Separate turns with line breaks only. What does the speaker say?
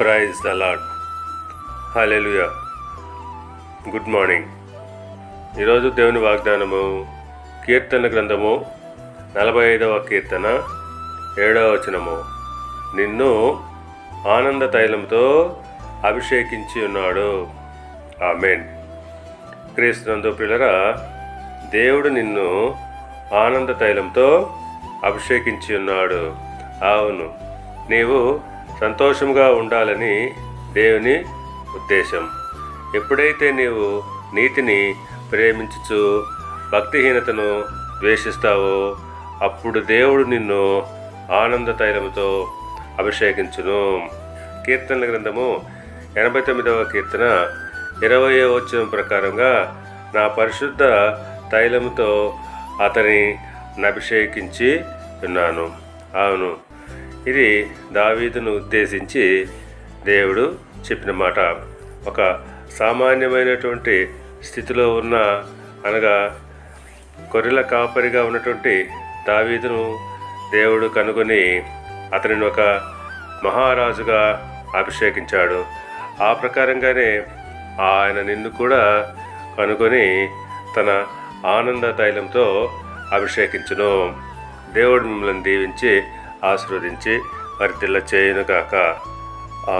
Praise the lord hallelujah good morning ఈరోజు దేవుని వాగ్దానము కీర్తన గ్రంథము నలభై ఐదవ కీర్తన ఏడవ వచనము. నిన్ను ఆనంద తైలంతో అభిషేకించి ఉన్నాడు. ఆ మెయిన్ క్రీస్తునందు పిల్లరా దేవుడు నిన్ను ఆనంద తైలంతో అభిషేకించి ఉన్నాడు. అవును నీవు సంతోషంగా ఉండాలని దేవుని ఉద్దేశం. ఎప్పుడైతే నీవు నీతిని ప్రేమించుచు భక్తిహీనతను ద్వేషిస్తావో అప్పుడు దేవుడు నిన్ను ఆనంద తైలముతో అభిషేకించును. కీర్తనల గ్రంథము ఎనభై తొమ్మిదవ కీర్తన ఇరవై వచ్చిన ప్రకారంగా నా పరిశుద్ధ తైలముతో అతని అభిషేకించి ఉన్నాను. అవును ఇది దావీదును ఉద్దేశించి దేవుడు చెప్పిన మాట. ఒక సామాన్యమైనటువంటి స్థితిలో ఉన్న అనగా గొర్రెల కాపరిగా ఉన్నటువంటి దావీదును దేవుడు కనుగొని అతనిని ఒక మహారాజుగా అభిషేకించాడు. ఆ ప్రకారంగానే ఆయన నిన్ను కూడా కనుగొని తన ఆనంద తైలంతో అభిషేకించును. దేవుడు మిమ్మల్ని దీవించి ఆశీర్వదించి వర్తిల్ల చేయునుగాక.